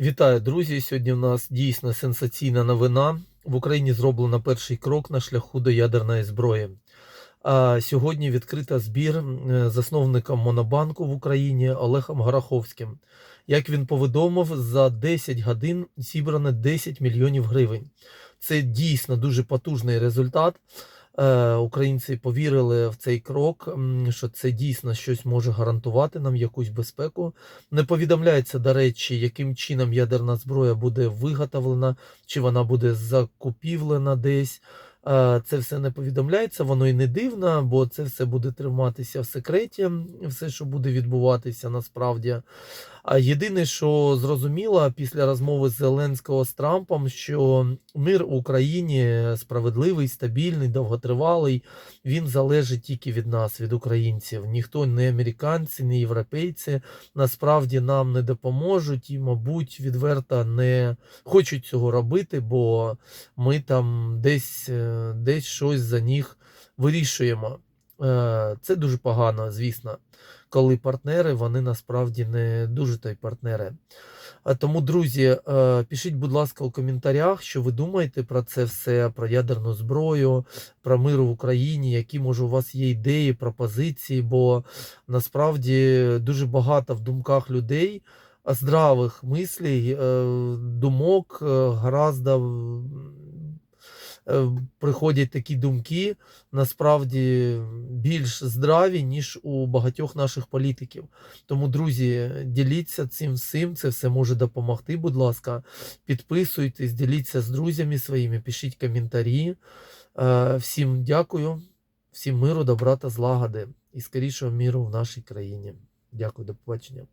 Вітаю, друзі! Сьогодні в нас дійсно сенсаційна новина. В Україні зроблено перший крок на шляху до ядерної зброї. А сьогодні відкрита збір засновником Монобанку в Україні Олегом Гороховським. Як він повідомив, за 10 годин зібрано 10 мільйонів гривень. Це дійсно дуже потужний результат. Е, Українці повірили в цей крок, що це дійсно щось може гарантувати нам якусь безпеку. Не повідомляється, до речі, яким чином ядерна зброя буде виготовлена, чи вона буде закупівлена десь. Е, Це все не повідомляється, воно і не дивно, бо це все буде триматися в секреті, все, що буде відбуватися насправді. А єдине, що зрозуміло після розмови Зеленського з Трампом, що мир в Україні справедливий, стабільний, довготривалий, він залежить тільки від нас, від українців. Ніхто, не американці, не європейці, насправді нам не допоможуть і, мабуть, відверто не хочуть цього робити, бо ми там десь, е, десь щось за них вирішуємо. Е, Це дуже погано, звісно, коли партнери вони насправді не дуже то й партнери. Тому, друзі, е, пишіть, будь ласка, у коментарях, що ви думаєте про це все, про ядерну зброю, про мир в Україні, які може у вас є ідеї, пропозиції, бо насправді дуже багато в думках людей здравих мислей, е, думок, гораздо е, приходять такі думки, насправді більш здраві, ніж у багатьох наших політиків. Тому, друзі, діліться цим всім, це все може допомогти. Будь ласка, підписуйтесь, діліться з друзями своїми, пишіть коментарі. Е, Всім дякую, всім миру, добра та злагоди і скорішого міру в нашій країні. Дякую, до побачення.